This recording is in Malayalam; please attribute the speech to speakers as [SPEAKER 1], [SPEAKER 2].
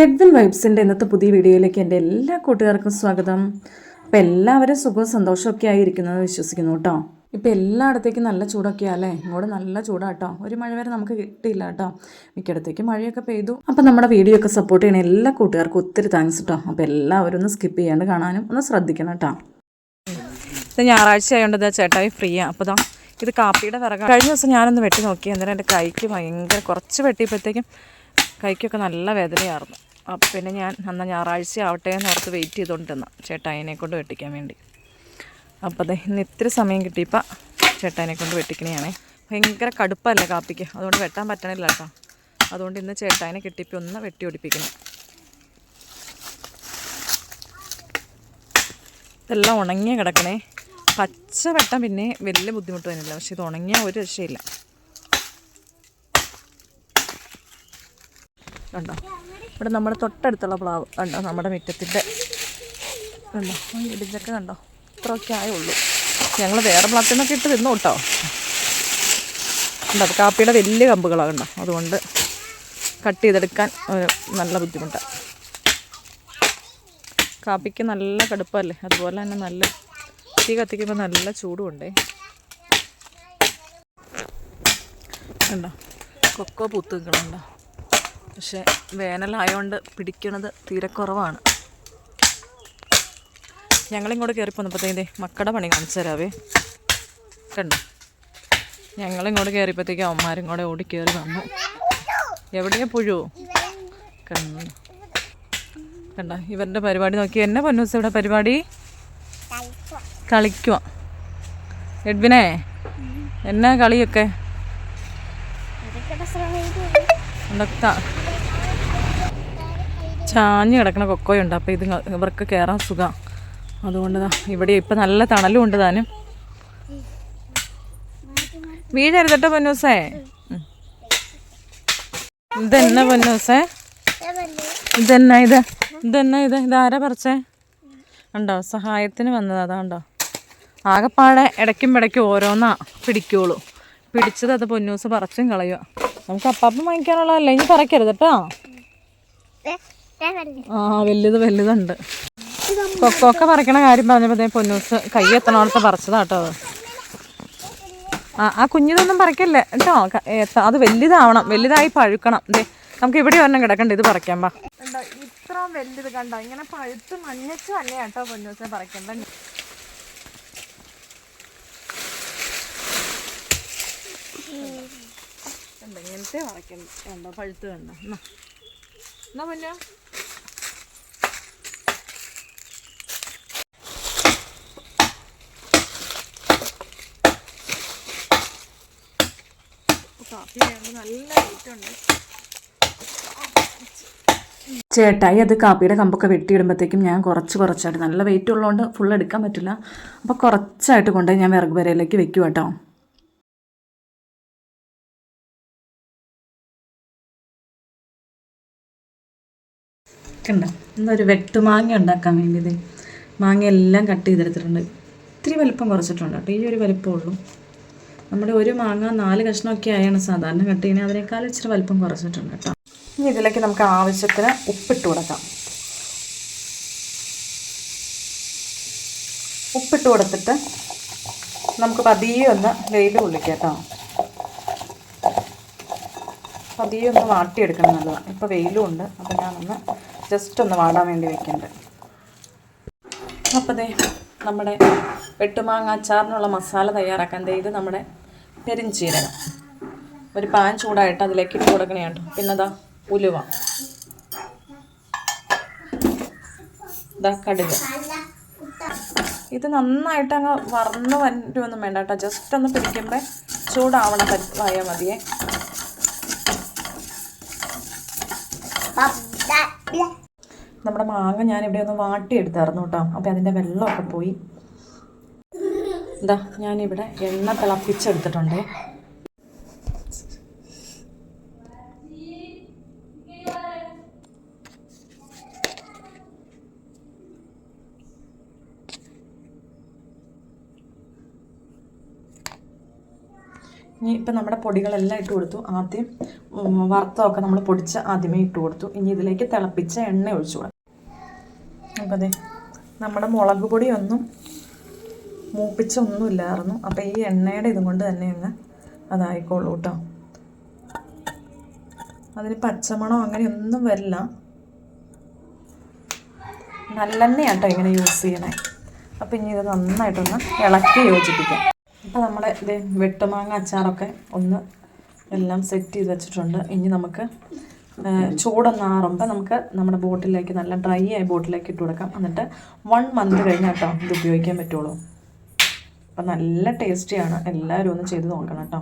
[SPEAKER 1] എഡ്വിൻ വൈബ്സിന്റെ ഇന്നത്തെ പുതിയ വീഡിയോയിലേക്ക് എന്റെ എല്ലാ കൂട്ടുകാർക്കും സ്വാഗതം. അപ്പം എല്ലാവരും സുഖവും സന്തോഷമൊക്കെ ആയിരിക്കുന്നത് വിശ്വസിക്കുന്നു കേട്ടോ. ഇപ്പോൾ എല്ലായിടത്തേക്കും നല്ല ചൂടൊക്കെയാ അല്ലേ? ഇങ്ങോട്ട് നല്ല ചൂടാണ് കേട്ടോ ഒരു മഴ വരെ നമുക്ക് കിട്ടിയില്ല കേട്ടോ. മിക്കയിടത്തേക്കും മഴയൊക്കെ പെയ്തു. അപ്പോൾ നമ്മുടെ വീഡിയോ ഒക്കെ സപ്പോർട്ട് ചെയ്യണ എല്ലാ കൂട്ടുകാർക്കും ഒത്തിരി താങ്ക്സ് കേട്ടോ അപ്പോൾ എല്ലാവരും ഒന്ന് സ്കിപ്പ് ചെയ്യാണ്ട് കാണാനും ഒന്ന് ശ്രദ്ധിക്കണം കേട്ടോ.
[SPEAKER 2] ഇത് ഞായറാഴ്ച ആയതുകൊണ്ട് ചേട്ടായി ഫ്രീയാണ് അപ്പോൾ ഇതാ ഇത് കാപ്പിയുടെ വിറകാണ് കഴിഞ്ഞ ദിവസം ഞാനൊന്ന് വെട്ടി നോക്കി. അന്നേരം എന്റെ കൈക്ക് ഭയങ്കര കുറച്ച് വെട്ടിയപ്പോഴത്തേക്കും കൈക്കൊക്കെ നല്ല വേദനയായിരുന്നു. അപ്പം പിന്നെ ഞാൻ അന്ന് ഞായറാഴ്ച ആവട്ടെ എന്ന് ഓർത്ത് വെയിറ്റ് ചെയ്തുകൊണ്ടിരുന്ന ചേട്ടായിനെ കൊണ്ട് വെട്ടിക്കാൻ വേണ്ടി. അപ്പോൾ അതെ ഇന്ന് ഇത്തിരി സമയം കിട്ടിയപ്പോൾ ചേട്ടായിനെ കൊണ്ട് വെട്ടിക്കണേ ഭയങ്കര കടുപ്പല്ലേ കാപ്പിക്ക്. അതുകൊണ്ട് വെട്ടാൻ പറ്റണില്ല കേട്ടോ. അതുകൊണ്ട് ഇന്ന് ചേട്ടായിനെ കിട്ടിയപ്പോൾ ഒന്ന് വെട്ടി ഓടിപ്പിക്കണം. ഇതെല്ലാം ഉണങ്ങിയ കിടക്കണേ. പച്ച വെട്ടം പിന്നെ വലിയ ബുദ്ധിമുട്ട് വരുന്നില്ല. പക്ഷേ ഇത് ഉണങ്ങിയ ഒരു രക്ഷയില്ല. കണ്ടോ? ഇവിടെ നമ്മുടെ തൊട്ടടുത്തുള്ള പ്ലാവ് കണ്ടോ? നമ്മുടെ മുറ്റത്തിന്റെ കണ്ടോ? ഇടിച്ചൊക്കെ കണ്ടോ? ഇത്രയൊക്കെ ആയേ ഉള്ളൂ ഞങ്ങൾ വേറെ പ്ലാത്തിൽ നിന്നൊക്കെ ഇട്ട് തിന്നു കേട്ടോ. കണ്ടോ? അത് കാപ്പിയുടെ വലിയ കമ്പുകളാണ് കണ്ടോ? അതുകൊണ്ട് കട്ട് ചെയ്തെടുക്കാൻ നല്ല ബുദ്ധിമുട്ടാണ് കാപ്പിക്ക് നല്ല കടുപ്പല്ലേ? അതുപോലെ തന്നെ നല്ല തീ കത്തിക്കുമ്പോൾ നല്ല ചൂടുമുണ്ടേ. കണ്ടോ? കൊക്കോ പൂത്ത് നിൽക്കണുണ്ടോ? പക്ഷെ വേനലായതുകൊണ്ട് പിടിക്കണത് തീരെ കുറവാണ്. ഞങ്ങളിങ്ങോട്ട് കയറി പോന്നപ്പോഴത്തേക്കേ മക്കളുടെ പണി കാണിച്ചു തരാവേ. കണ്ടോ? ഞങ്ങളിങ്ങോട്ട് കയറിയപ്പോഴത്തേക്കും അവന്മാരും കൂടെ ഓടി കയറി വന്നു. എവിടെയാ പുഴു? കണ്ടോ? കണ്ട? ഇവരുടെ പരിപാടി നോക്കി. എന്നെ പൊന്നൂസ് ഇവിടെ പരിപാടി? കളിക്കുക എഡ്വിനെ എന്നാ കളിയൊക്കെ? ഉണ്ടൊക്കെ ചാഞ്ഞ് കിടക്കണ കൊക്കോയുണ്ട്. അപ്പോൾ ഇത് ഇവർക്ക് കയറാൻ സുഖം. അതുകൊണ്ട് ഇവിടെ ഇപ്പം നല്ല തണലും ഉണ്ട് താനും. വീഴരുതട്ടോ പൊന്നൂസേ? ഉം. ഇതെന്നാ പൊന്നൂസേ? ഇതെന്നാ ഇത്? ഇതെന്നാ ഇത്? ഇതാരാ പറിച്ചേ? ഉണ്ടോ? സഹായത്തിന് വന്നത് അതാണ്ടോ ആകെപ്പാടെ ഇടയ്ക്കും ഇടയ്ക്കും ഓരോന്നാ പിടിക്കുള്ളൂ. പിടിച്ചത് അത് പൊന്നൂസ് പറിച്ചും കളയുക നമുക്ക് അപ്പാപ്പം വാങ്ങിക്കാനുള്ളതല്ല? ഇനി പറിക്കരുത് കേട്ടോ ആ വലുത് വലുതുണ്ട്. കൊക്കൊക്കെ പറിക്കണ കാര്യം പറഞ്ഞപ്പോഴത്തേ പൊന്നൂസ് കൈ എത്തണോടത്ത് പറിച്ചതാ കേട്ടോ അത്. ആ ആ കുഞ്ഞിതൊന്നും പറിക്കല്ലേ? കേട്ടോ അത് വലുതാവണം വലുതായി പഴുക്കണം. ദേ നമുക്ക് ഇവിടെ ഒരെണ്ണം കിടക്കണ്ട ഇത് പറിക്കാൻ പാ ഇത്ര വലുത് കണ്ടോ ഇങ്ങനെ പഴുത്ത് മഞ്ഞച്ച് തന്നെ കേട്ടോ പൊന്നൂസിനെ പറിക്കണ്ട കണ്ടോ? ഇങ്ങനത്തെ പറിക്കണ്ട കണ്ടോ പഴുത്ത് കണ്ടോ. എന്നാ എന്നാ പൊന്നോ? കാപ്പി നല്ല റേറ്റ്
[SPEAKER 1] ചേട്ടായി അത് കാപ്പിയുടെ കമ്പൊക്കെ വെട്ടിയിടുമ്പോഴത്തേക്കും ഞാൻ കുറച്ച് കുറച്ചായിട്ട് നല്ല വെയിറ്റ് ഉള്ളതുകൊണ്ട് ഫുൾ എടുക്കാൻ പറ്റില്ല. അപ്പോൾ കുറച്ചായിട്ട് കൊണ്ടുപോയി ഞാൻ വിറക് വരയിലേക്ക് വെക്കും കേട്ടോ കണ്ടോ എന്തൊരു വെട്ടുമാങ്ങ ഉണ്ടാക്കാൻ വേണ്ടിയത് മാങ്ങ എല്ലാം കട്ട് ചെയ്തെടുത്തിട്ടുണ്ട്. ഇത്തിരി വലിപ്പം കുറച്ചിട്ടുണ്ട് കേട്ടോ ഈ ഒരു വലിപ്പമേ ഉള്ളൂ. നമ്മുടെ ഒരു മാങ്ങ നാല് കഷ്ണമൊക്കെ ആയാണ് സാധാരണ കട്ട് ചെയ്യുന്നത്. അതിനേക്കാൾ ഇച്ചിരി വലിപ്പം കുറച്ചിട്ടുണ്ട് കേട്ടോ. ഇനി ഇതിലേക്ക് നമുക്ക് ആവശ്യത്തിന് ഉപ്പിട്ട് കൊടുക്കാം. ഉപ്പിട്ട് കൊടുത്തിട്ട് നമുക്ക് പതിയെ ഒന്ന് വെയിൽ കൊള്ളിക്കാം പതിയെ ഒന്ന് വാട്ടിയെടുക്കണം നല്ലതാണ് ഇപ്പോൾ വെയിലും ഉണ്ട്. അപ്പോൾ ഞാനൊന്ന് ജസ്റ്റ് ഒന്ന് വാടാൻ വേണ്ടി വെക്കുന്നുണ്ട് അപ്പോൾ ദേ നമ്മുടെ വെട്ടുമാങ്ങ അച്ചാറിനുള്ള മസാല തയ്യാറാക്കാൻ ദേ ഇത് നമ്മുടെ പെരിഞ്ചീരകം ഒരു പാൻ ചൂടായിട്ട് അതിലേക്ക് ഇട്ട് കൊടുക്കണേ കേട്ടോ പിന്നെ അതാ ഉലുവ കടുക്. ഇത് നന്നായിട്ട് അങ്ങ് വറന്ന് വരുമൊന്നും വേണ്ട കേട്ടോ ജസ്റ്റ് ഒന്ന് പിടിക്കുമ്പോൾ ചൂടാവണ പരിപ്പായ മതിയേ. നമ്മുടെ മാങ്ങ ഞാനിവിടെ ഒന്ന് വാട്ടിയെടുത്തായിരുന്നു കേട്ടോ. അപ്പോൾ അതിന്റെ വെള്ളമൊക്കെ പോയി. ഇതാ ഞാനിവിടെ എണ്ണ തിളപ്പിച്ചെടുത്തിട്ടുണ്ട്.
[SPEAKER 2] ഇനി ഇപ്പം നമ്മുടെ പൊടികളെല്ലാം ഇട്ട് കൊടുത്തു. ആദ്യം വറുത്തതൊക്കെ നമ്മൾ പൊടിച്ച് ആദ്യമേ ഇട്ട് കൊടുത്തു. ഇനി ഇതിലേക്ക് തിളപ്പിച്ച എണ്ണ ഒഴിച്ചു കൊടുക്കും. അപ്പോൾ നമ്മുടെ മുളക് പൊടിയൊന്നും മൂപ്പിച്ചൊന്നും ഇല്ലായിരുന്നു അപ്പം ഈ എണ്ണയുടെ ഇതും കൊണ്ട് തന്നെ അങ്ങ് അതായിക്കോളൂ കേട്ടോ അതിന് പച്ചമണോ അങ്ങനെയൊന്നും വരില്ല. നല്ലെണ്ണയാണ് കേട്ടോ ഇങ്ങനെ യൂസ് ചെയ്യണേ. അപ്പം ഇനി ഇത് നന്നായിട്ടൊന്ന് ഇളക്കി യോജിപ്പിക്കാം. അപ്പോൾ നമ്മുടെ ഇത് വെട്ടുമാങ്ങ അച്ചാറൊക്കെ ഒന്ന് എല്ലാം സെറ്റ് ചെയ്ത് വെച്ചിട്ടുണ്ട്. ഇനി നമുക്ക് ചൂടൊന്നാറുമ്പോൾ നമുക്ക് നമ്മുടെ ബോട്ടിലേക്ക് നല്ല ഡ്രൈ ആയി ബോട്ടിലേക്ക് ഇട്ട് കൊടുക്കാം. എന്നിട്ട് വൺ മന്ത് കഴിഞ്ഞാട്ടോ ഇത് ഉപയോഗിക്കാൻ പറ്റുള്ളൂ. അപ്പം നല്ല ടേസ്റ്റിയാണ് എല്ലാവരും ഒന്ന് ചെയ്ത് നോക്കണം കേട്ടോ.